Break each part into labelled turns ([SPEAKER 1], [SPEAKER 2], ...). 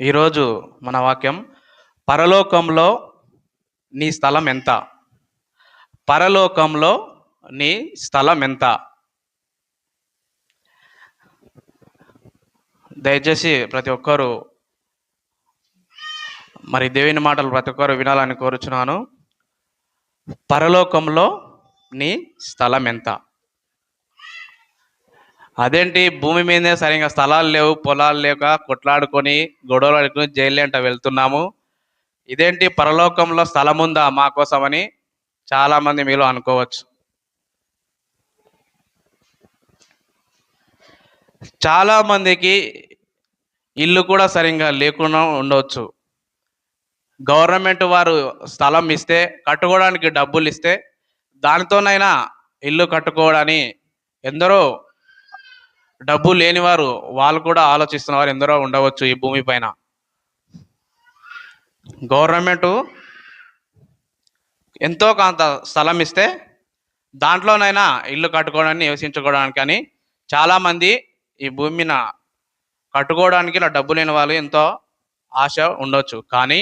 [SPEAKER 1] ఈరోజు మన వాక్యం పరలోకంలో నీ స్థలం ఎంత? పరలోకంలో నీ స్థలం ఎంత? దయచేసి ప్రతి ఒక్కరూ మరి దేవుని మాటలు ప్రతి ఒక్కరు వినాలని కోరుచున్నాను. పరలోకంలో నీ స్థలం ఎంత? అదేంటి భూమి మీదే సరిగా స్థలాలు లేవు పొలాలు లేక కొట్లాడుకొని గొడవలు ఆడుకొని జైలు అంట వెళ్తున్నాము. ఇదేంటి పరలోకంలో స్థలం ఉందా మా కోసమని చాలా మంది మీలో అనుకోవచ్చు. చాలా మందికి ఇల్లు కూడా సరిగ్గా లేకుండా ఉండవచ్చు గవర్నమెంట్ వారు స్థలం ఇస్తే కట్టుకోవడానికి డబ్బులు ఇస్తే దానితోనైనా ఇల్లు కట్టుకోవడని ఎందరో డబ్బు లేనివారు వాళ్ళు కూడా ఆలోచిస్తున్న వారు ఎందరో ఉండవచ్చు ఈ భూమి పైన. గవర్నమెంట్ ఎంతో కొంత స్థలం ఇస్తే దాంట్లోనైనా ఇల్లు కట్టుకోవడానికి నివసించుకోవడానికి అని చాలామంది ఈ భూమిన కట్టుకోవడానికి ఇలా డబ్బు లేని వాళ్ళు ఎంతో ఆశ ఉండొచ్చు. కానీ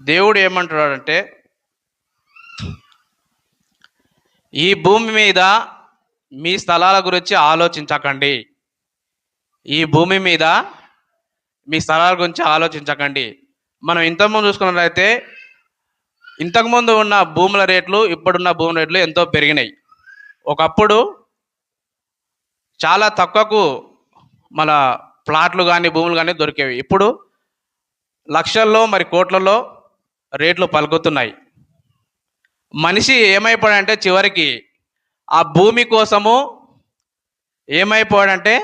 [SPEAKER 1] దేవుడు ఏమంటున్నాడంటే ఈ భూమి మీద మీ స్థలాల గురించి ఆలోచించకండి. ఈ భూమి మీద మీ స్థలాల గురించి ఆలోచించకండి. మనం ఇంతకుముందు చూసుకున్నట్లయితే ఇంతకుముందు ఉన్న భూముల రేట్లు ఇప్పుడున్న భూముల రేట్లు ఎంతో పెరిగినాయి. ఒకప్పుడు చాలా తక్కువకు మన ప్లాట్లు కానీ భూములు కానీ దొరికేవి. ఇప్పుడు లక్షల్లో మరి కోట్లలో రేట్లు పలుకుతున్నాయి. మనిషి ఏమైపోయాడంటే చివరికి ఆ భూమి కోసము ఏమైపోయాడంటే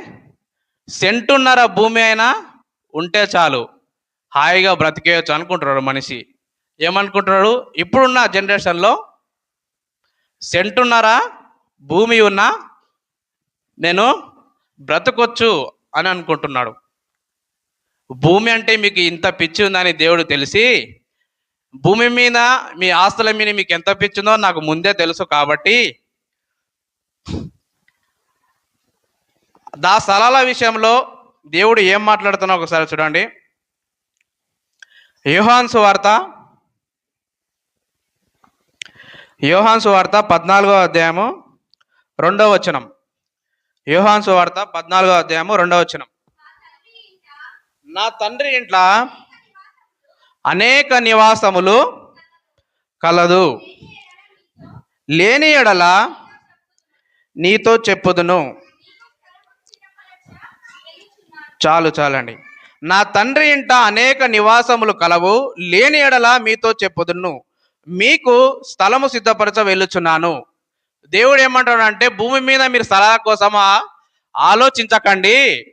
[SPEAKER 1] సెంటున్నర భూమి అయినా ఉంటే చాలు హాయిగా బ్రతికేయచ్చు అనుకుంటున్నాడు మనిషి. ఏమనుకుంటున్నాడు? ఇప్పుడున్న జనరేషన్లో సెంటున్నర భూమి ఉన్నా నేను బ్రతకొచ్చు అని అనుకుంటున్నాడు. భూమి అంటే మీకు ఇంత పిచ్చి ఉందని దేవుడు తెలిసి భూమి మీద మీ ఆస్తుల మీద మీకు ఎంత పిచ్చిందో నాకు ముందే తెలుసు కాబట్టి దా స్థలాల విషయంలో దేవుడు ఏం మాట్లాడుతున్నా ఒకసారి చూడండి. యోహాన్సు వార్త యోహాన్సు వార్త పద్నాలుగో అధ్యాయము రెండవ వచనం. యోహాన్సు వార్త పద్నాలుగో అధ్యాయము రెండవ వచనం. నా తండ్రి ఇంట్లో అనేక నివాసములు కలదు. లేని ఎడల నీతో చెప్పుదును. చాలు చాలండి. నా తండ్రి ఇంట అనేక నివాసములు కలవు లేని ఎడల మీతో చెప్పుదును. మీకు స్థలము సిద్ధపరచ వెళ్ళుచున్నాను. దేవుడు ఏమంటాడు అంటే భూమి మీద మీరు స్థలాల కోసమా? ఆలోచించకండి.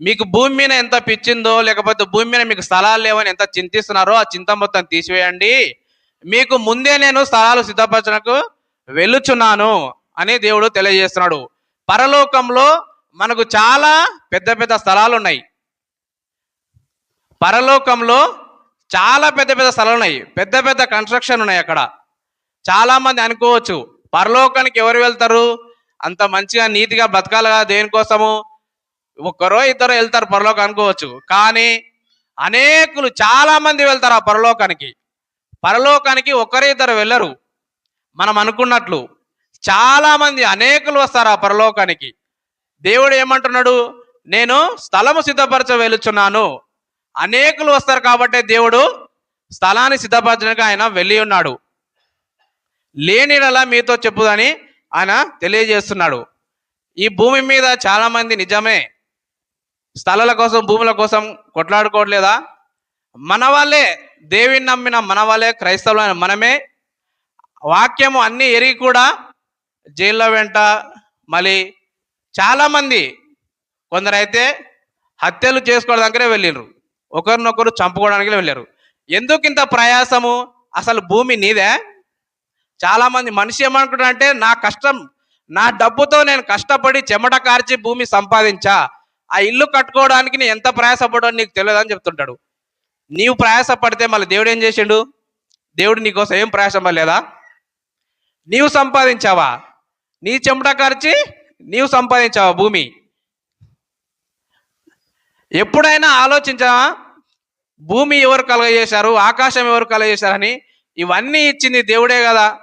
[SPEAKER 1] మీకు భూమి మీద ఎంత పిచ్చిందో లేకపోతే భూమి మీద మీకు స్థలాలు లేవని ఎంత చింతిస్తున్నారో ఆ చింత మొత్తం తీసివేయండి. మీకు ముందే నేను స్థలాలు సిద్ధపరచనకు వెళ్ళుచున్నాను. అని దేవుడు తెలియజేస్తున్నాడు. పరలోకంలో మనకు చాలా పెద్ద పెద్ద స్థలాలు ఉన్నాయి పరలోకంలో చాలా పెద్ద పెద్ద స్థలాలు ఉన్నాయి పెద్ద పెద్ద కన్స్ట్రక్షన్ ఉన్నాయి అక్కడ. చాలామంది అనుకోవచ్చు పరలోకానికి ఎవరు వెళ్తారు? అంత మంచిగా నీతిగా బతకాలిగా దేనికోసము? ఒక్కరో ఇద్దరు వెళ్తారు పరలోకం అనుకోవచ్చు. కానీ అనేకులు చాలామంది వెళ్తారు ఆ పరలోకానికి. పరలోకానికి ఒకరే ఇద్దరు వెళ్ళరు. మనం అనుకున్నట్లు. చాలా మంది అనేకులు వస్తారు ఆ పరలోకానికి. దేవుడు ఏమంటున్నాడు? నేను స్థలము సిద్ధపరచ వెలుచున్నాను అనేకులు వస్తారు కాబట్టి దేవుడు స్థలాన్ని సిద్ధపరచడానికి ఆయన వెళ్ళి ఉన్నాడు. లేనిలా మీతో చెప్పుదని ఆయన తెలియజేస్తున్నాడు. ఈ భూమి మీద చాలా మంది నిజమే. స్థలాల కోసం భూముల కోసం కొట్లాడుకోవట్లేదా? మన వాళ్ళే దేవిని నమ్మిన మన వాళ్ళే క్రైస్తవులైన మనమే. వాక్యము అన్నీ ఎరిగి కూడా జైల్లో వెంట మళ్ళీ చాలామంది కొందరైతే హత్యలు చేసుకోవడానికే వెళ్ళిండ్రు. ఒకరినొకరు చంపుకోవడానికి వెళ్ళారు. ఎందుకు ఇంత ప్రయాసము? అసలు భూమి నీదే? చాలామంది మనిషి ఏమనుకుంటారంటే నా కష్టం నా డబ్బుతో నేను కష్టపడి చెమట కార్చి భూమి సంపాదించా. ఆ ఇల్లు కట్టుకోవడానికి నేను ఎంత ప్రయాసపడో నీకు తెలియదు అని చెప్తుంటాడు. నీవు ప్రయాసపడితే మళ్ళీ దేవుడు ఏం చేసిండు? దేవుడు నీకోసం ఏం ప్రయాసపడలేదా? నీవు సంపాదించావా? నీ చెమట కరిచి నీవు సంపాదించావా భూమి. ఎప్పుడైనా ఆలోచించావా భూమి ఎవరు కలగజేశారు ఆకాశం ఎవరు కలగజేశారని ఇవన్నీ ఇచ్చింది దేవుడే కదా.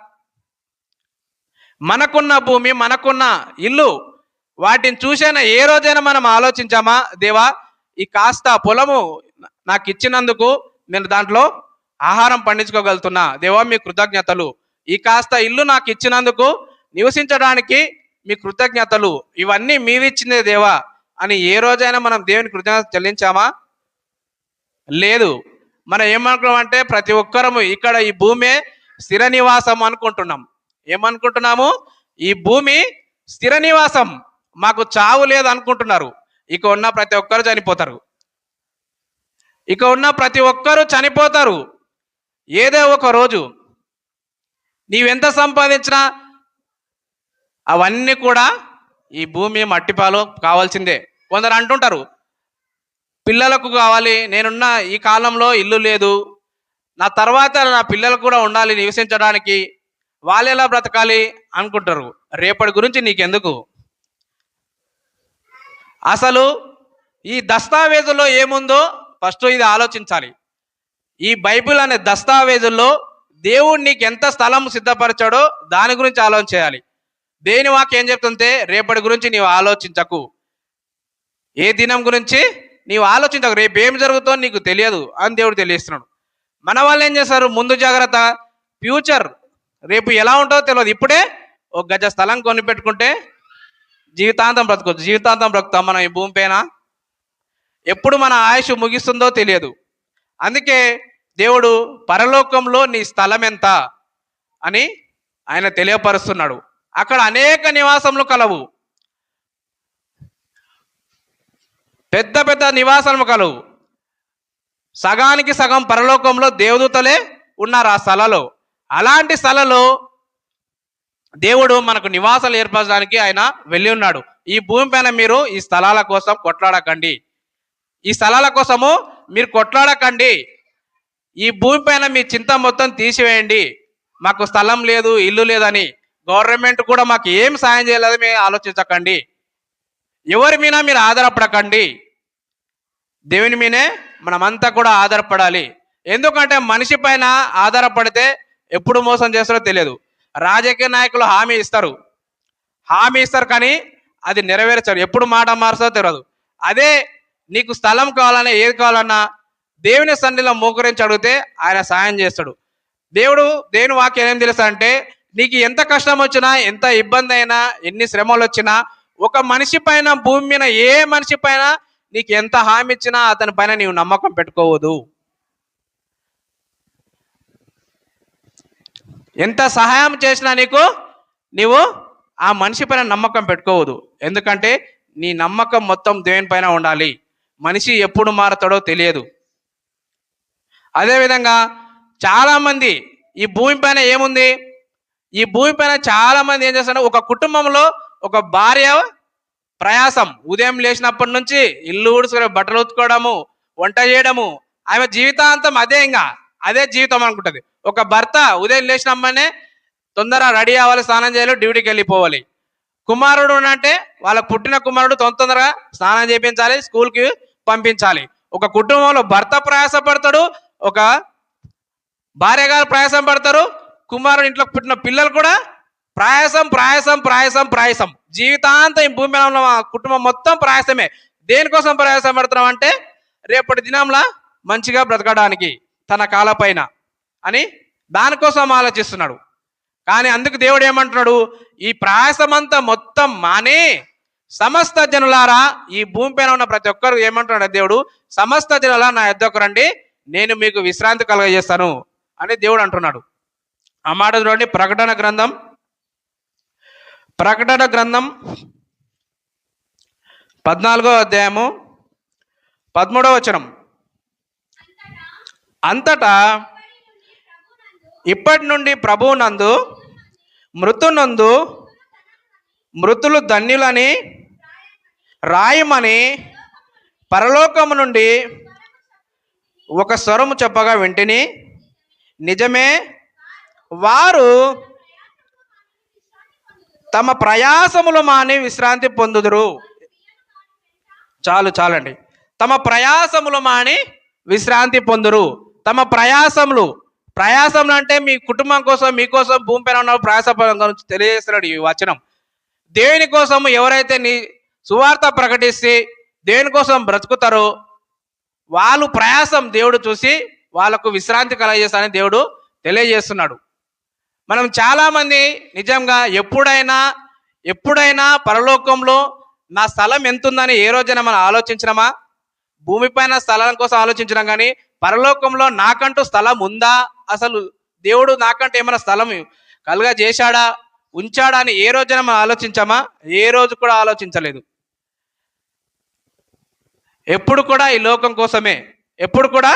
[SPEAKER 1] మనకున్న భూమి మనకున్న ఇల్లు వాటిని చూసైనా ఏ రోజైనా మనం ఆలోచించామా? దేవా ఈ కాస్త పొలము నాకు ఇచ్చినందుకు నేను దాంట్లో ఆహారం పండించుకోగలుగుతున్నా. దేవా మీ కృతజ్ఞతలు. ఈ కాస్త ఇల్లు నాకు ఇచ్చినందుకు నివసించడానికి మీ కృతజ్ఞతలు. ఇవన్నీ మీరిచ్చిందే దేవా అని ఏ రోజైనా మనం దేవుని కృతజ్ఞత చెల్లించామా? లేదు. మనం ఏమనుకున్నామంటే ప్రతి ఒక్కరము ఇక్కడ ఈ భూమే స్థిర నివాసం అనుకుంటున్నాం. ఏమనుకుంటున్నాము? ఈ భూమి స్థిర నివాసం. మాకు చావు లేదు అనుకుంటున్నారు ఇక ఉన్న ప్రతి ఒక్కరు చనిపోతారు. ఇక ఉన్న ప్రతి ఒక్కరు చనిపోతారు. ఏదో ఒక రోజు నీవెంత సంపాదించినా అవన్నీ కూడా ఈ భూమి మట్టిపాలు కావాల్సిందే. కొందరు అంటుంటారు పిల్లలకు కావాలి నేనున్న ఈ కాలంలో ఇల్లు లేదు. నా తర్వాత నా పిల్లలు కూడా ఉండాలి నివసించడానికి. వాళ్ళు ఎలా బ్రతకాలి? అనుకుంటారు. రేపటి గురించి నీకెందుకు? అసలు ఈ దస్తావేజుల్లో ఏముందో ఫస్ట్ ఇది ఆలోచించాలి. ఈ బైబిల్ అనే దస్తావేజుల్లో దేవుడు నీకు ఎంత స్థలం సిద్ధపరిచాడో దాని గురించి ఆలోచన చేయాలి. దేని వాక్యం ఏం చెప్తుంటే రేపటి గురించి నీవు ఆలోచించకు. ఏ దినం గురించి నీవు ఆలోచించకు. రేపు ఏం జరుగుతుందో నీకు తెలియదు అని దేవుడు తెలియస్తున్నాడు మన వాళ్ళు ఏం చేస్తారు? ముందు జాగ్రత్త. ఫ్యూచర్ రేపు ఎలా ఉంటుందో తెలియదు. ఇప్పుడే ఒక గజ స్థలం కొని పెట్టుకుంటే జీవితాంతం బ్రతకొచ్చు. జీవితాంతం బ్రతుకుతాం మనం ఈ భూమి పైన. ఎప్పుడు మన ఆయుష్ ముగిస్తుందో తెలియదు. అందుకే దేవుడు పరలోకంలో నీ స్థలం ఎంత అని ఆయన తెలియపరుస్తున్నాడు. అక్కడ అనేక నివాసములు కలవు. పెద్ద పెద్ద నివాసములు కలవు. సగానికి సగం పరలోకంలో దేవదూతలే ఉన్నారు ఆ స్థలలో. అలాంటి స్థలలో దేవుడు మనకు నివాసాలు ఏర్పరచడానికి ఆయన వెళ్ళి ఉన్నాడు. ఈ భూమి పైన మీరు ఈ స్థలాల కోసం కొట్లాడకండి. ఈ స్థలాల కోసము మీరు కొట్లాడకండి. ఈ భూమి పైన మీ చింత మొత్తం తీసివేయండి. మాకు స్థలం లేదు ఇల్లు లేదని గవర్నమెంట్ కూడా మాకు ఏం సాయం చేయలేదని మేము ఆలోచించకండి. ఎవరి మీద మీరు ఆధారపడకండి. దేవుని మీదే మనమంతా కూడా ఆధారపడాలి. ఎందుకంటే మనిషి పైన ఆధారపడితే ఎప్పుడు మోసం చేస్తారో తెలియదు. రాజకీయ నాయకులు హామీ ఇస్తారు. హామీ ఇస్తారు కానీ అది నెరవేర్చారు. ఎప్పుడు మాట మారుస్తారో తెలియదు. అదే నీకు స్థలం కావాలన్నా ఏది కావాలన్నా దేవుని సన్నిలో మోకరించి అడిగితే ఆయన సాయం చేస్తాడు. దేవుడు దేవుని వాక్యం ఏం తెలుసా అంటే నీకు ఎంత కష్టం వచ్చినా ఎంత ఇబ్బంది అయినా ఎన్ని శ్రమలు వచ్చినా ఒక మనిషి పైన భూమి మీద ఏ మనిషి పైన నీకు ఎంత హామీ ఇచ్చినా అతని పైన నీవు నమ్మకం పెట్టుకోవద్దు. ఎంత సహాయం చేసినా నీకు నీవు ఆ మనిషి పైన నమ్మకం పెట్టుకోవద్దు. ఎందుకంటే నీ నమ్మకం మొత్తం దేనిపైన ఉండాలి? మనిషి ఎప్పుడు మారతాడో తెలియదు. అదేవిధంగా చాలామంది ఈ భూమి పైన ఏముంది? ఈ భూమి పైన చాలా మంది ఏం చేస్తారు ఒక కుటుంబంలో ఒక భార్య ప్రయాసం. ఉదయం లేచినప్పటి నుంచి ఇల్లు ఊడుచుకుని బట్టలు ఉతుకోవడము వంట చేయడము. ఆమె జీవితాంతం అదే ఇంకా అదే జీవితం అనుకుంటది. ఒక భర్త ఉదయం లేచినమ్మనే తొందర రెడీ అవ్వాలి స్నానం చేయాలి డ్యూటీకి వెళ్ళిపోవాలి. కుమారుడు అంటే వాళ్ళ పుట్టిన కుమారుడు తొందరగా స్నానం చేయించాలి స్కూల్కి పంపించాలి. ఒక కుటుంబంలో భర్త ప్రయాసపడతాడు ఒక భార్య గారు ప్రయాసం పడతారు కుమారుడు ఇంట్లో పుట్టిన పిల్లలు కూడా ప్రయాసం ప్రయాసం ప్రయాసం ప్రయాసం. జీవితాంతం ఈ భూమి మీద ఉన్న కుటుంబం మొత్తం ప్రయాసమే. దేనికోసం ప్రయాసం పడుతున్నాం అంటే రేపటి దినంలా మంచిగా బ్రతకడానికి తన కాలపైన అని దానికోసం ఆలోచిస్తున్నాడు. కానీ అందుకు దేవుడు ఏమంటున్నాడు? ఈ ప్రయాసమంతా మొత్తం మానే సమస్త జనులారా ఈ భూమిపైన ఉన్న ప్రతి ఒక్కరు ఏమంటున్నాడు దేవుడు? సమస్త జనులారా నా ఎద్దొక్కరండి నేను మీకు విశ్రాంతి కలుగజేస్తాను అని దేవుడు అంటున్నాడు. ఆ మాట చూడండి. ప్రకటన గ్రంథం. ప్రకటన గ్రంథం పద్నాలుగో అధ్యాయము పదమూడవ వచనం. అంతటా ఇప్పటి నుండి ప్రభువునందు మృతునందు మృతులు ధన్యులని రాయమని పరలోకము నుండి ఒక స్వరము చెప్పగా వింటిని. నిజమే వారు తమ ప్రయాసములు మాని విశ్రాంతి పొందుదురు. చాలు చాలండి. తమ ప్రయాసములు మాని విశ్రాంతి పొందురు. తమ ప్రయాసములు ప్రయాసములు అంటే మీ కుటుంబం కోసం మీకోసం భూమి పైన ఉన్న ప్రయాస తెలియజేస్తున్నాడు ఈ వచనం. దేవుని కోసం ఎవరైతే నీ సువార్త ప్రకటిస్తే దేవుని కోసం బ్రతుకుతారో వాళ్ళు ప్రయాసం దేవుడు చూసి వాళ్ళకు విశ్రాంతి కలగజేస్తానని దేవుడు తెలియజేస్తున్నాడు. మనం చాలామంది నిజంగా ఎప్పుడైనా ఎప్పుడైనా పరలోకంలో నా స్థలం ఎంతుందని ఏ రోజైనా మనం ఆలోచించినమా? భూమిపైన స్థలం కోసం ఆలోచించినాం కానీ పరలోకంలో నాకంటూ స్థలం ఉందా? అసలు దేవుడు నాకంటే ఏమైనా స్థలం కలుగా చేశాడా? ఉంచాడా అని ఏ రోజైనా మనం ఆలోచించామా? ఏ రోజు కూడా ఆలోచించలేదు. ఎప్పుడు కూడా ఈ లోకం కోసమే. ఎప్పుడు కూడా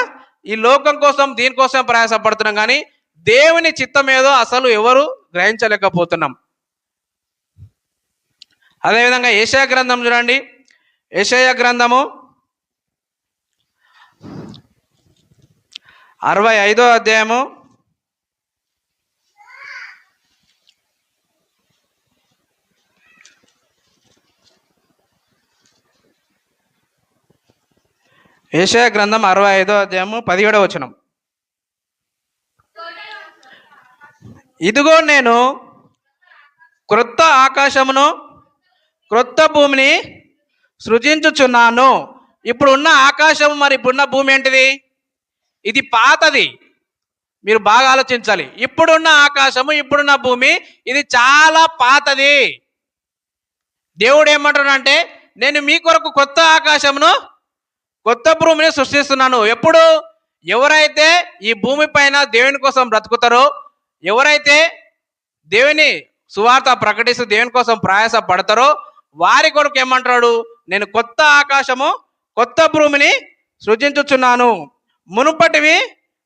[SPEAKER 1] ఈ లోకం కోసం దీనికోసం ప్రయాసపడుతున్నాం కానీ దేవుని చిత్తం ఏదో అసలు ఎవరు గ్రహించలేకపోతున్నాం. అదేవిధంగా ఏషయా గ్రంథం చూడండి. ఏషయ గ్రంథము అరవై ఐదో అధ్యాయము. ఏషయ గ్రంథం అరవై ఐదో అధ్యాయము పదిహేడవ వచనం. ఇదిగో నేను క్రొత్త ఆకాశమును క్రొత్త భూమిని సృజించుచున్నాను. ఇప్పుడున్న ఆకాశం మరి ఇప్పుడున్న భూమి ఏంటిది? ఇది పాతది. మీరు బాగా ఆలోచించాలి. ఇప్పుడున్న ఆకాశము ఇప్పుడున్న భూమి ఇది చాలా పాతది. దేవుడు ఏమంటున్నాడంటే నేను మీ కొరకు కొత్త ఆకాశమును కొత్త భూమిని సృష్టిస్తున్నాను. ఎప్పుడు? ఎవరైతే ఈ భూమి పైన దేవుని కోసం బ్రతుకుతారో ఎవరైతే దేవుని సువార్త ప్రకటిస్తూ దేవుని కోసం ప్రయాస పడతారో వారి కొరకు ఏమంటాడు? నేను కొత్త ఆకాశము కొత్త భూమిని సృజించుచున్నాను. మునుపటివి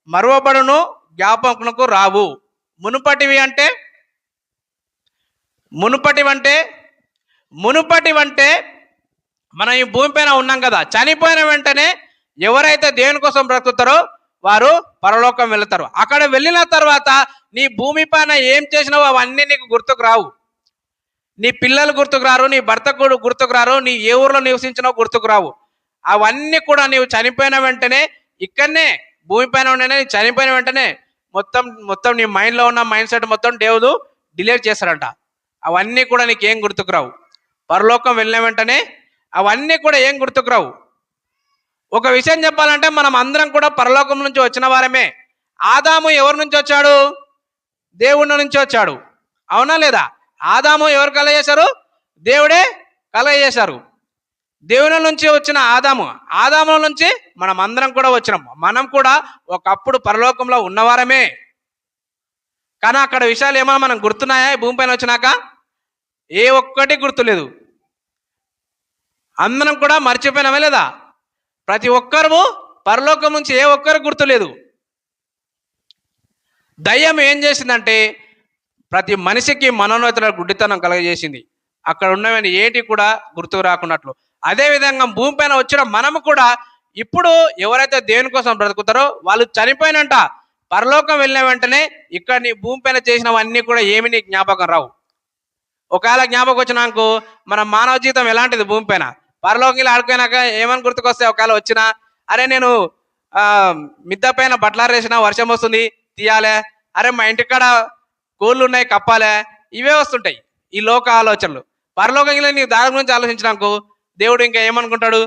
[SPEAKER 1] మరువబడును జ్ఞాపకులకు రావు. మునుపటివి అంటే? మునుపటివంటే? మునుపటివంటే మనం ఈ భూమి పైన ఉన్నాం కదా చనిపోయిన వెంటనే ఎవరైతే దేవుని కోసం బ్రతుకుతారో వారు పరలోకం వెళతారు. అక్కడ వెళ్ళిన తర్వాత నీ భూమి పైన ఏం చేసినావో అవన్నీ నీకు గుర్తుకు రావు. నీ పిల్లలు గుర్తుకు రారు నీ భర్త కూడా గుర్తుకు రారు నీ ఏ ఊర్లో నివసించినావు గుర్తుకు రావు. అవన్నీ కూడా నీవు చనిపోయిన వెంటనే ఇక్కడనే భూమి పైన ఉండనే చనిపోయిన వెంటనే మొత్తం మొత్తం నీ మైండ్లో ఉన్న మైండ్ సెట్ మొత్తం దేవుడు డిలీట్ చేస్తాడంట. అవన్నీ కూడా నీకు ఏం గుర్తుకు రావు. పరలోకం వెళ్ళిన వెంటనే అవన్నీ కూడా ఏం గుర్తుకు రావు. ఒక విషయం చెప్పాలంటే మనం అందరం కూడా పరలోకం నుంచి వచ్చిన వారమే. ఆదాము ఎవరి నుంచి వచ్చాడు? దేవుడి నుంచి వచ్చాడు. అవునా లేదా? ఆదాము ఎవరు కలగజేశారు దేవుడే కలగజేశారు దేవుని నుంచి వచ్చిన ఆదాము. ఆదాముల నుంచి మనం అందరం కూడా వచ్చినాం. మనం కూడా ఒకప్పుడు పరలోకంలో ఉన్నవారమే. కానీ అక్కడ విషయాలు ఏమైనా మనం గుర్తున్నాయా? భూమిపైన వచ్చినాక? ఏ ఒక్కటి గుర్తులేదు. అందరం కూడా మర్చిపోయినామే లేదా? ప్రతి ఒక్కరు పరలోకం నుంచి ఏ ఒక్కరు గుర్తులేదు. దయ్యం ఏం చేసిందంటే ప్రతి మనిషికి మనోన్నతుల గుడ్డితనం కలగజేసింది. అక్కడ ఉన్నవన్నీ ఏటి కూడా గుర్తుకు రాకున్నట్లు. అదేవిధంగా భూమిపైన వచ్చిన మనము కూడా ఇప్పుడు ఎవరైతే దేవుని కోసం బ్రతుకుతారో వాళ్ళు చనిపోయినంట. పరలోకం వెళ్ళిన వెంటనే ఇక్కడ నీ భూమిపైన చేసినవన్నీ కూడా ఏమి నీ జ్ఞాపకం రావు. ఒకవేళ జ్ఞాపకం వచ్చినాకు మన మానవ జీవితం ఎలాంటిది భూమిపైన పరలోకి ఆడుకున్నాక ఏమని గుర్తుకొస్తే ఒకవేళ వచ్చినా అరే నేను మిద్దపైన మిద్ద పైన బట్టలారేసిన వర్షం వస్తుంది తీయాలే? అరే మా ఇంటికాడ కోళ్ళు ఉన్నాయి కప్పాలే? ఇవే వస్తుంటాయి ఈ లోక ఆలోచనలు. పరలోకంలో నీ దాని గురించి ఆలోచించినాకు దేవుడు ఇంకా ఏమనుకుంటాడు?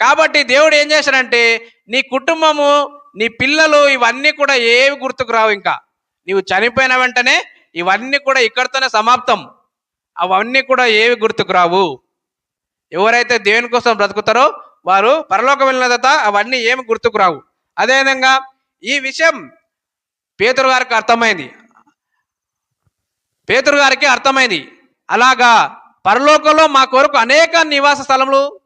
[SPEAKER 1] కాబట్టి దేవుడు ఏం చేశాడంటే నీ కుటుంబము నీ పిల్లలు ఇవన్నీ కూడా ఏవి గుర్తుకు రావు ఇంకా. నీవు చనిపోయిన వెంటనే ఇవన్నీ కూడా ఇక్కడితోనే సమాప్తం. అవన్నీ కూడా ఏవి గుర్తుకు రావు? ఎవరైతే దేవుని కోసం బ్రతుకుతారో వారు పరలోకం వెళ్ళిన తర్వాత అవన్నీ ఏమి గుర్తుకు రావు? అదేవిధంగా ఈ విషయం పేతురు గారికి అర్థమైంది. పేతురు గారికి అర్థమైంది. అలాగా పరలోకంలో మా కొరకు అనేక నివాస స్థలములు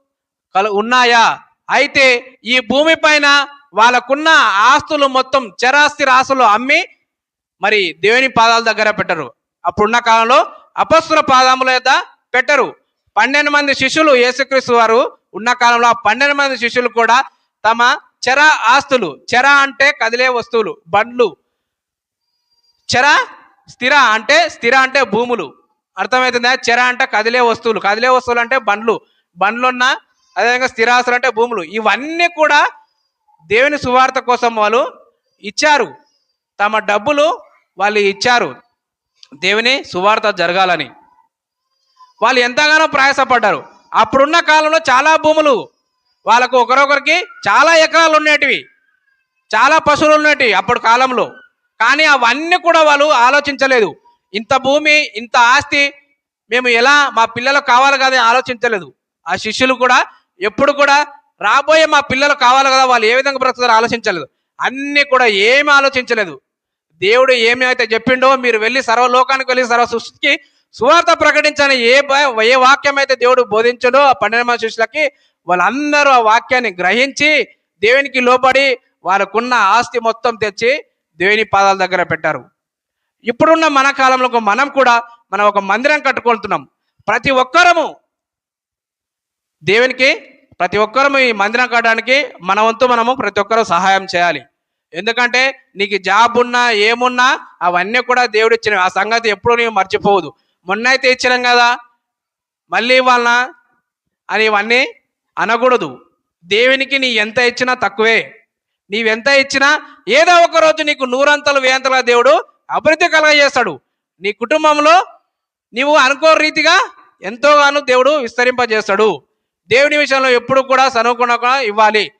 [SPEAKER 1] కలు ఉన్నాయా? అయితే ఈ భూమి పైన వాళ్ళకున్న ఆస్తులు మొత్తం చరాస్తి రాసులు అమ్మి మరి దేవుని పాదాల దగ్గర పెట్టరు. అప్పుడున్న కాలంలో అపస్సుల పాదముల యొక్క పెట్టరు. పన్నెండు మంది శిష్యులు యేసుక్రీస్తు వారు ఉన్న కాలంలో ఆ పన్నెండు మంది శిష్యులు కూడా తమ చర ఆస్తులు చర అంటే కదిలే వస్తువులు బండ్లు. చర స్థిర అంటే స్థిర అంటే భూములు. అర్థమవుతుందా? చెర అంటే కదిలే వస్తువులు. కదిలే వస్తువులు అంటే బండ్లు. బండ్లున్న అదేవిధంగా స్థిరాస్తులు అంటే భూములు. ఇవన్నీ కూడా దేవుని సువార్త కోసం వాళ్ళు ఇచ్చారు. తమ డబ్బులు వాళ్ళు ఇచ్చారు. దేవుని సువార్త జరగాలని. వాళ్ళు ఎంతగానో ప్రయాసపడ్డారు. అప్పుడున్న కాలంలో చాలా భూములు వాళ్ళకు ఒకరొకరికి చాలా ఎకరాలు ఉండేటివి. చాలా పశువులు ఉండేటివి అప్పుడు కాలంలో. కానీ అవన్నీ కూడా వాళ్ళు ఆలోచించలేదు. ఇంత భూమి ఇంత ఆస్తి మేము ఎలా మా పిల్లలకు కావాలి కదా ఆలోచించలేదు. ఆ శిష్యులు కూడా ఎప్పుడు కూడా రాబోయే మా పిల్లలు కావాలి కదా వాళ్ళు ఏ విధంగా బ్రతుకుతారో ఆలోచించలేదు. అన్నీ కూడా ఏమి ఆలోచించలేదు. దేవుడు ఏమి అయితే చెప్పిండో మీరు వెళ్ళి సర్వలోకానికి వెళ్ళి సర్వ సృష్టికి సువార్త ప్రకటించని ఏ ఏ వాక్యం అయితే దేవుడు బోధించడో ఆ పన్నెండు మంది శిష్యులకి వాళ్ళందరూ ఆ వాక్యాన్ని గ్రహించి దేవునికి లోబడి వాళ్ళకున్న ఆస్తి మొత్తం తెచ్చి దేవుని పాదాల దగ్గర పెట్టారు. ఇప్పుడున్న మన కాలంలో మనం కూడా మనం ఒక మందిరం కట్టుకుంటున్నాం. ప్రతి ఒక్కరము దేవునికి ప్రతి ఒక్కరము ఈ మందిరం కట్టడానికి మన వంతు మనము ప్రతి ఒక్కరూ సహాయం చేయాలి. ఎందుకంటే నీకు జాబ్ ఉన్నా ఏమున్నా అవన్నీ కూడా దేవుడు ఇచ్చిన ఆ సంగతి ఎప్పుడూ నీవు మర్చిపోవద్దు. మొన్న అయితే ఇచ్చినాం కదా మళ్ళీ వాళ్ళ అని ఇవన్నీ అనకూడదు. దేవునికి నీ ఎంత ఇచ్చినా తక్కువే. నీవెంత ఇచ్చినా ఏదో ఒక రోజు నీకు నూరంతలు వేయంతలుగా దేవుడు అభివృద్ధి కలగజేస్తాడు. నీ కుటుంబంలో నీవు అనుకో రీతిగా ఎంతోగానో దేవుడు విస్తరింపజేస్తాడు. దేవుని విషయంలో ఎప్పుడు కూడా సనుకుండా ఇవ్వాలి.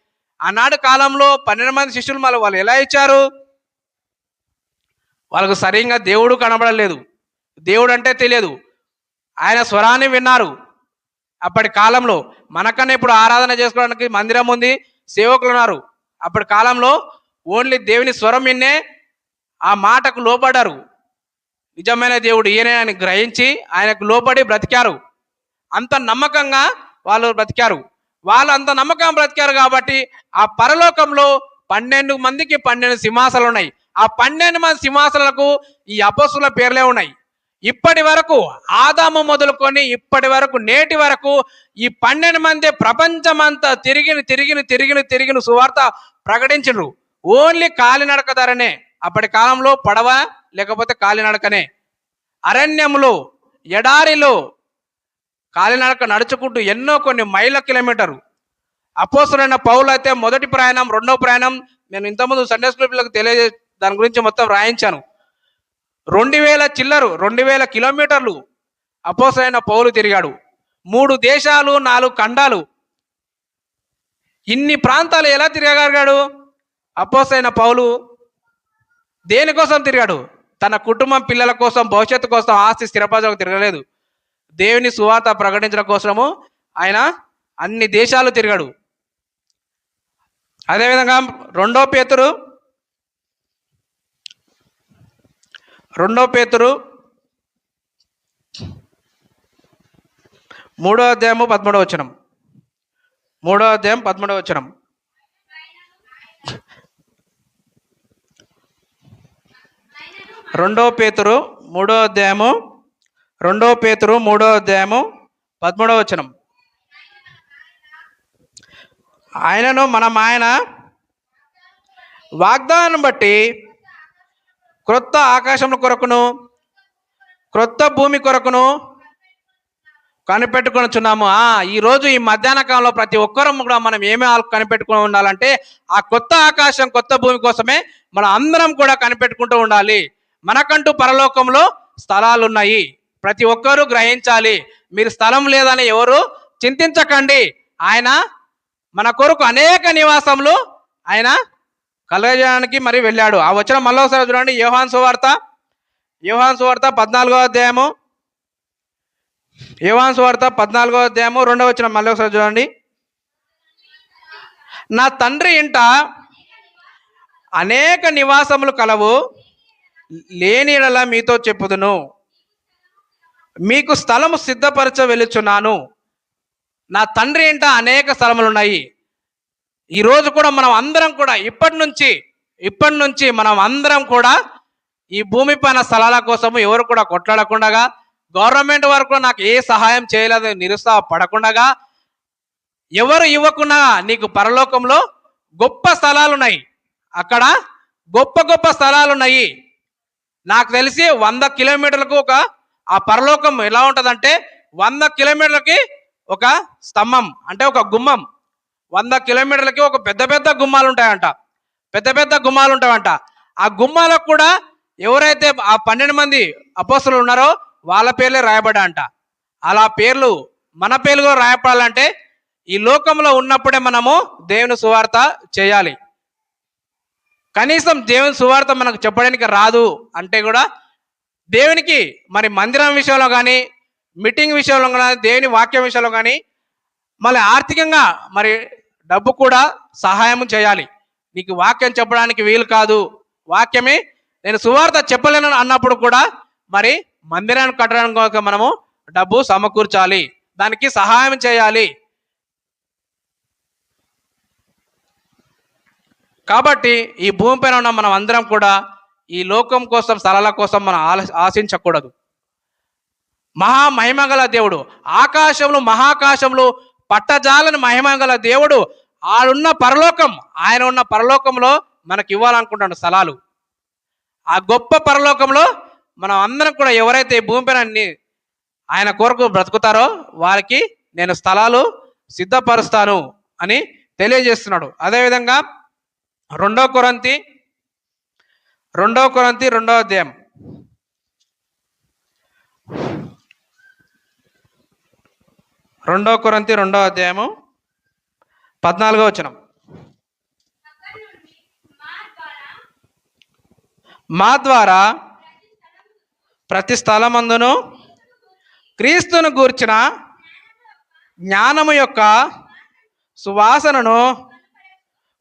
[SPEAKER 1] ఆనాడు కాలంలో పన్నెండు మంది శిష్యులు మళ్ళీ వాళ్ళు ఎలా ఇచ్చారు? వాళ్ళకు సరిగ్గా దేవుడు కనబడలేదు. దేవుడు అంటే తెలియదు. ఆయన స్వరాన్ని విన్నారు. అప్పటి కాలంలో మనకన్నా ఇప్పుడు ఆరాధన చేసుకోవడానికి మందిరం ఉంది సేవకులు ఉన్నారు. అప్పటి కాలంలో ఓన్లీ దేవుని స్వరం విన్నే ఆ మాటకు లోపడ్డారు నిజమైన దేవుడు ఈయన అని గ్రహించి ఆయనకు లోపడి బ్రతికారు. అంత నమ్మకంగా వాళ్ళు బ్రతికారు. వాళ్ళు అంత నమ్మకం బ్రతికారు కాబట్టి ఆ పరలోకంలో పన్నెండు మందికి పన్నెండు సింహాసనాలు ఉన్నాయి ఆ పన్నెండు మంది సింహాసనాలకు ఈ అపస్సుల పేర్లే ఉన్నాయి. ఇప్పటి వరకు ఆదాము మొదలుకొని ఇప్పటి వరకు నేటి వరకు ఈ పన్నెండు మంది ప్రపంచమంతా తిరిగిన తిరిగిన తిరిగిన తిరిగిన సువార్త ప్రకటించరు. ఓన్లీ కాలినడక ధరనే. అప్పటి కాలంలో పడవ లేకపోతే కాలినడకనే. అరణ్యంలో ఎడారిలో కాలినడక నడుచుకుంటూ ఎన్నో కొన్ని మైళ్ళ కిలోమీటరు. అపోసరైన పౌలు అయితే మొదటి ప్రయాణం రెండో ప్రయాణం నేను ఇంతకుముందు సండే స్కూల్ పిల్లలకు తెలియజే దాని గురించి మొత్తం రాయించాను. రెండు వేల చిల్లరు రెండు వేల కిలోమీటర్లు అపోసైన పౌలు తిరిగాడు. మూడు దేశాలు నాలుగు ఖండాలు. ఇన్ని ప్రాంతాలు ఎలా తిరగగలిగాడు? అపోసైన పౌలు దేనికోసం తిరిగాడు? తన కుటుంబం పిల్లల కోసం భవిష్యత్తు కోసం ఆస్తి స్థిరపరచకు తిరగలేదు. దేవుని సువార్త ప్రకటించడం కోసము ఆయన అన్ని దేశాలు తిరిగాడు. అదేవిధంగా రెండో పేతురు రెండో పేతురు. మూడో అధ్యాయము పదమూడవ వచనం. మూడో అధ్యాయం పదమూడవ వచనం. రెండో పేతురు మూడో అధ్యాయము రెండో పేతురు మూడో అధ్యాయము పదమూడవ వచనం. ఆయనను మనం ఆయన వాగ్దానం బట్టి క్రొత్త ఆకాశముల కొరకును క్రొత్త భూమి కొరకును కనిపెట్టుకొనిచున్నాము. ఆ ఈ రోజు ఈ మధ్యాహ్న కాలంలో ప్రతి ఒక్కరం కూడా మనం ఏమి కనిపెట్టుకుని ఉండాలంటే ఆ కొత్త ఆకాశం కొత్త భూమి కోసమే మనం అందరం కూడా కనిపెట్టుకుంటూ ఉండాలి. మనకంటూ పరలోకంలో స్థలాలు ఉన్నాయి ప్రతి ఒక్కరూ గ్రహించాలి. మీరు స్థలం లేదని ఎవరు చింతించకండి. ఆయన మన కొరకు అనేక నివాసములు ఆయన కలగజేయడానికి మరి వెళ్ళాడు. ఆ వచ్చిన మళ్ళీ చూడండి. యోహాన్ సువార్త యోహాన్ సువార్త పద్నాలుగో అధ్యాయము. యోహాన్ సువార్త పద్నాలుగో అధ్యాయము రెండవ వచ్చిన మళ్ళీ ఒకసారి చూడండి. నా తండ్రి ఇంట అనేక నివాసములు కలవు లేని మీతో చెప్పుదును. మీకు స్థలము సిద్ధపరచ వెలుచున్నాను నా తండ్రి ఇంట అనేక స్థలములు ఉన్నాయి ఈరోజు కూడా మనం అందరం కూడా ఇప్పటి నుంచి ఇప్పటి నుంచి మనం అందరం కూడా ఈ భూమి పైన స్థలాల కోసము ఎవరు కూడా కొట్లాడకుండా గవర్నమెంట్ వారు కూడా నాకు ఏ సహాయం చేయలేదు నిరుత్సాహపడకుండా ఎవరు ఇవ్వకుండా నీకు పరలోకంలో గొప్ప స్థలాలు ఉన్నాయి అక్కడ గొప్ప గొప్ప స్థలాలు ఉన్నాయి నాకు తెలిసి వంద కిలోమీటర్లకు ఒక ఆ పరలోకం ఎలా ఉంటుందంటే వంద కిలోమీటర్లకి ఒక స్తంభం అంటే ఒక గుమ్మం. వంద కిలోమీటర్లకి ఒక పెద్ద పెద్ద గుమ్మాలు ఉంటాయంట. పెద్ద పెద్ద గుమ్మాలు ఉంటాయంట ఆ గుమ్మాలకు కూడా ఎవరైతే ఆ పన్నెండు మంది అపోసలు ఉన్నారో వాళ్ళ పేర్లే రాయబడా అంట అలా పేర్లు మన పేర్లు కూడా రాయపడాలంటే ఈ లోకంలో ఉన్నప్పుడే మనము దేవుని సువార్త చేయాలి. కనీసం దేవుని సువార్త మనకు చెప్పడానికి రాదు అంటే కూడా దేవునికి మరి మందిరం విషయంలో కానీ మీటింగ్ విషయంలో కానీ దేవుని వాక్యం విషయంలో కానీ మళ్ళీ ఆర్థికంగా మరి డబ్బు కూడా సహాయం చేయాలి. నీకు వాక్యం చెప్పడానికి వీలు కాదు. వాక్యమే నేను సువార్త చెప్పలేను అన్నప్పుడు కూడా మరి మందిరాన్ని కట్టడానికి కోసం మనము డబ్బు సమకూర్చాలి. దానికి సహాయం చేయాలి. కాబట్టి ఈ భూమిపైన ఉన్న మనం అందరం కూడా ఈ లోకం కోసం స్థలాల కోసం మనం ఆల- ఆశించకూడదు. మహా మహిమగల దేవుడు. ఆకాశంలో మహాకాశంలో పట్టజాలని మహిమగల దేవుడు ఆడున్న పరలోకం ఆయన ఉన్న పరలోకంలో మనకి ఇవ్వాలనుకుంటాడు స్థలాలు. ఆ గొప్ప పరలోకంలో మనం అందరం కూడా ఎవరైతే ఈ భూమిపైన ఆయన కొరకు బ్రతుకుతారో వారికి నేను స్థలాలు సిద్ధపరుస్తాను అని తెలియజేస్తున్నాడు. అదేవిధంగా రెండో కొరంతి రెండో కొరంతి రెండో అధ్యాయం. రెండో కొరంతి రెండో అధ్యాయము పద్నాలుగో వచనం. మా ద్వారా ప్రతి స్థలమందును క్రీస్తును గూర్చిన జ్ఞానము యొక్క సువాసనను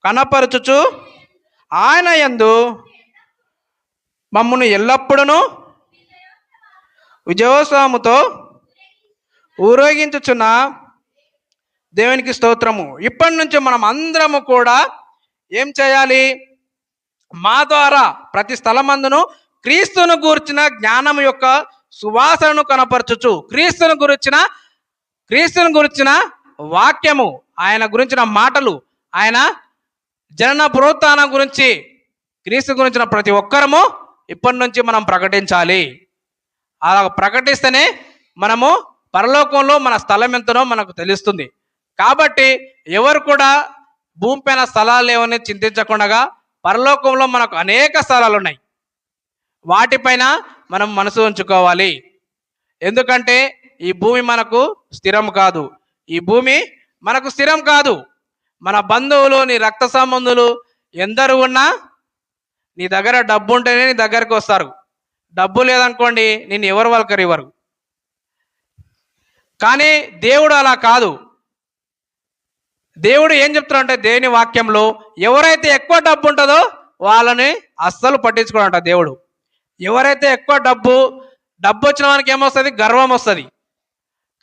[SPEAKER 1] కనపరచుచు ఆయన యందు మమ్మను ఎల్లప్పుడూ విజయోత్సవముతో ఊరేగించుచున్న దేవునికి స్తోత్రము. ఇప్పటి నుంచి మనం అందరము కూడా ఏం చేయాలి? మా ద్వారా ప్రతి స్థలమందును క్రీస్తును గూర్చిన జ్ఞానం యొక్క సువాసనను కనపరచుచు క్రీస్తును గురించిన క్రీస్తును గురించిన వాక్యము ఆయన గురించిన మాటలు ఆయన జనన పునరుత్థానం గురించి క్రీస్తు గురించిన ప్రతి ఒక్కరము ఇప్పటి నుంచి మనం ప్రకటించాలి. అలా ప్రకటిస్తేనే మనము పరలోకంలో మన స్థలం ఎంతనో మనకు తెలుస్తుంది. కాబట్టి ఎవరు కూడా భూమిపైన స్థలాలు లేవని చింతించకుండా పరలోకంలో మనకు అనేక స్థలాలు ఉన్నాయి. వాటిపైన మనం మనసు ఉంచుకోవాలి. ఎందుకంటే ఈ భూమి మనకు స్థిరం కాదు. ఈ భూమి మనకు స్థిరం కాదు. మన బంధువులు నీ రక్త సంబంధులు ఎందరు ఉన్నా నీ దగ్గర డబ్బు ఉంటేనే నీ దగ్గరికి వస్తారు. డబ్బు లేదనుకోండి నేను ఎవరు వాళ్ళకరు ఇవ్వరు కానీ దేవుడు అలా కాదు. దేవుడు ఏం చెప్తున్నాడంటే దేని వాక్యంలో ఎవరైతే ఎక్కువ డబ్బు ఉంటుందో వాళ్ళని అస్సలు పట్టించుకోడంట దేవుడు. ఎవరైతే ఎక్కువ డబ్బు డబ్బు వచ్చిన వానికి ఏమొస్తుంది? గర్వం వస్తుంది.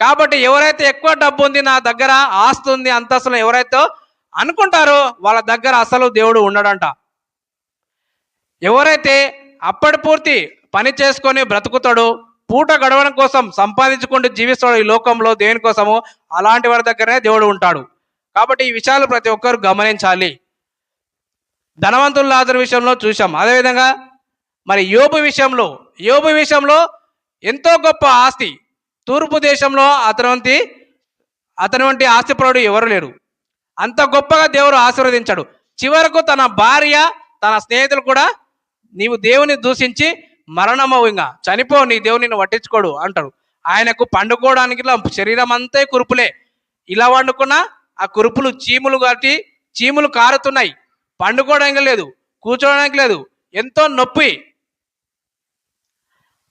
[SPEAKER 1] కాబట్టి ఎవరైతే ఎక్కువ డబ్బు ఉంది నా దగ్గర ఆస్తి ఉంది అంతస్తులు ఎవరైతే అనుకుంటారో వాళ్ళ దగ్గర అసలు దేవుడు ఉండడంట. ఎవరైతే అప్పటి పూర్తి పని చేసుకొని బ్రతుకుతాడో పూట గడవడం కోసం సంపాదించుకుంటూ జీవిస్తాడు ఈ లోకంలో దేని కోసము? అలాంటి వారి దగ్గరనే దేవుడు ఉంటాడు. కాబట్టి ఈ విషయాలు ప్రతి ఒక్కరు గమనించాలి. ధనవంతుల లాజర్ విషయంలో చూసాం అదేవిధంగా మరి యోబు విషయంలో యోబు విషయంలో ఎంతో గొప్ప ఆస్తి. తూర్పు దేశంలో అతని అతని వంటి ఆస్తిపరుడు ఎవరు లేరు. అంత గొప్పగా దేవుడు ఆశీర్వదించాడు. చివరకు తన భార్య తన స్నేహితులు కూడా నీవు దేవుని దూషించి మరణమవు ఇంకా చనిపో నీ దేవుని నిన్ను పట్టించుకోడు అంటాడు ఆయనకు పండుకోవడానికి ఇలా శరీరం అంతే కురుపులే. ఇలా వండుకున్నా ఆ కురుపులు చీములు కట్టి చీములు కారుతున్నాయి. పండుకోవడానికి లేదు కూర్చోవడానికి లేదు. ఎంతో నొప్పి.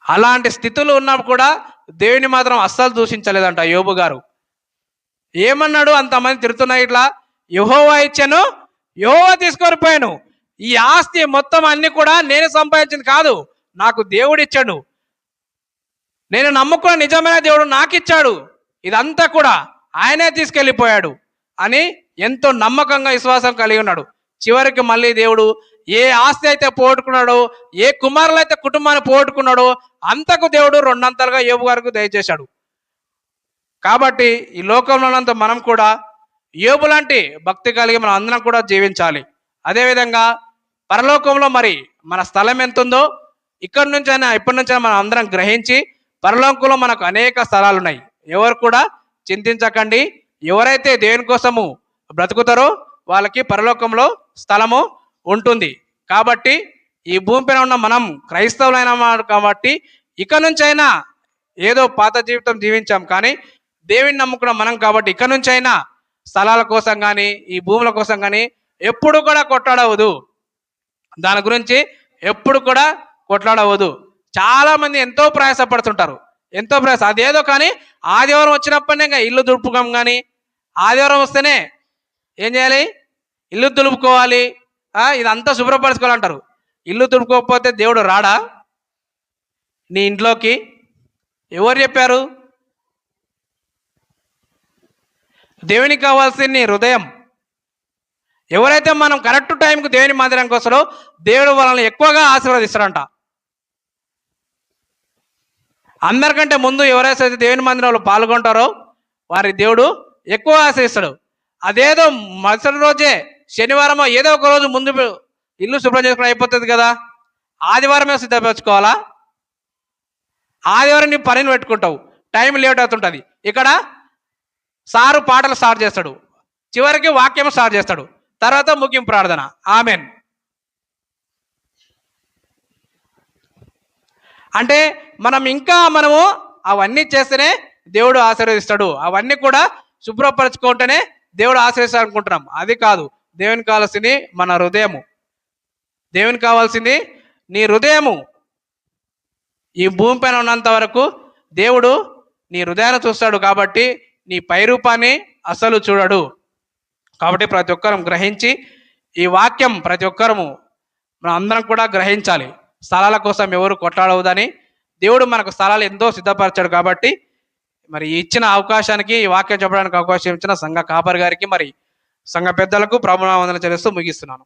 [SPEAKER 1] అలాంటి స్థితులు ఉన్నప్పుడు కూడా దేవుని మాత్రం అస్సలు దూషించలేదంట యోబు గారు. ఏమన్నాడు? అంతమంది తిరుగుతున్నాయి ఇట్లా యహోవా ఇచ్చాను యహోవా తీసుకొని పోయాను. ఈ ఆస్తి మొత్తం అన్ని కూడా నేను సంపాదించింది కాదు. నాకు దేవుడు ఇచ్చాడు. నేను నమ్ముకున్న నిజమైన దేవుడు నాకు ఇచ్చాడు ఇదంతా కూడా ఆయనే తీసుకెళ్ళిపోయాడు అని ఎంతో నమ్మకంగా విశ్వాసం కలిగి ఉన్నాడు. చివరికి మళ్ళీ దేవుడు ఏ ఆస్తి అయితే పోగొట్టుకున్నాడో ఏ కుమారులు అయితే కుటుంబాన్ని పోగొట్టుకున్నాడో అంతకు దేవుడు రెండంతలుగా ఏబు గారికి దయచేశాడు. కాబట్టి ఈ లోకంలో ఉన్నంత మనం కూడా ఏబు లాంటి భక్తి కలిగి మనం అందరం కూడా జీవించాలి. అదేవిధంగా పరలోకంలో మరి మన స్థలం ఎంత ఉందో ఇక్కడి నుంచైనా ఇప్పటి నుంచి మనం అందరం గ్రహించి పరలోకంలో మనకు అనేక స్థలాలు ఉన్నాయి ఎవరు కూడా చింతించకండి. ఎవరైతే దేవుని కోసము బ్రతుకుతారో వాళ్ళకి పరలోకంలో స్థలము ఉంటుంది. కాబట్టి ఈ భూమిపైన ఉన్న మనం క్రైస్తవులైన కాబట్టి ఇక నుంచైనా ఏదో పాత జీవితం జీవించాం కానీ దేవుని నమ్ముకున్న మనం కాబట్టి ఇక నుంచైనా స్థలాల కోసం కానీ ఈ భూముల కోసం కానీ ఎప్పుడు కూడా కొట్టాడవదు దాని గురించి ఎప్పుడు కూడా కొట్లాడవద్దు. చాలా మంది ఎంతో ప్రయాసపడుతుంటారు. ఎంతో ప్రయాస అదేదో కానీ ఆదివారం వచ్చినప్పటినే ఇంకా ఇల్లు దులుపుకోం కానీ ఆదివారం వస్తేనే ఏం చేయాలి? ఇల్లు దులుపుకోవాలి. ఇదంతా శుభ్రపరచుకోవాలంటారు. ఇల్లు దులుపుకోకపోతే దేవుడు రాడా? నీ ఇంట్లోకి ఎవరు చెప్పారు? దేవునికి కావాల్సింది నీ హృదయం. ఎవరైతే మనం కరెక్ట్ టైంకి దేవుని మందిరానికి వస్తారో దేవుడు వాళ్ళని ఎక్కువగా ఆశీర్వదిస్తారంట అందరికంటే ముందు ఎవరైతే దేవుని మందిరంలో పాల్గొంటారో వారి దేవుడు ఎక్కువ ఆశ్రయిస్తాడు అదేదో మరుసటి రోజే శనివారమో ఏదో ఒక రోజు ముందు ఇల్లు శుభ్రం చేసుకుని అయిపోతుంది కదా. ఆదివారమే సిద్ధపరచుకోవాలా? ఆదివారం నీ పనిని పెట్టుకుంటావు. టైం లేట్ అవుతుంటుంది. ఇక్కడ సారు పాటలు స్టార్ట్ చేస్తాడు. చివరికి వాక్యం స్టార్ట్ చేస్తాడు. తర్వాత ముగింపు ప్రార్థన. ఆమెన్. అంటే మనం ఇంకా మనము అవన్నీ చేస్తేనే దేవుడు ఆశీర్వదిస్తాడు. అవన్నీ కూడా శుభ్రపరచుకుంటేనే దేవుడు ఆశీర్వదిస్తాడు అనుకుంటున్నాం అది కాదు. దేవునికి కావాల్సింది మన హృదయము. దేవునికి కావాల్సింది నీ హృదయము. ఈ భూమిపైన ఉన్నంత వరకు దేవుడు నీ హృదయాన్ని చూస్తాడు కాబట్టి నీ పై రూపాన్ని అసలు చూడడు. కాబట్టి ప్రతి ఒక్కరం గ్రహించి ఈ వాక్యం ప్రతి ఒక్కరము మనం అందరం కూడా గ్రహించాలి. స్థలాల కోసం ఎవరు కొట్లాడవద్దని దేవుడు మనకు స్థలాలు ఎంతో సిద్ధపరిచాడు కాబట్టి మరి ఇచ్చిన అవకాశానికి ఈ వాక్యం చెప్పడానికి అవకాశం ఇచ్చిన సంఘ కాపర్ గారికి మరి సంఘ పెద్దలకు ప్రభునామందన చెల్లిస్తూ ముగిస్తున్నాను.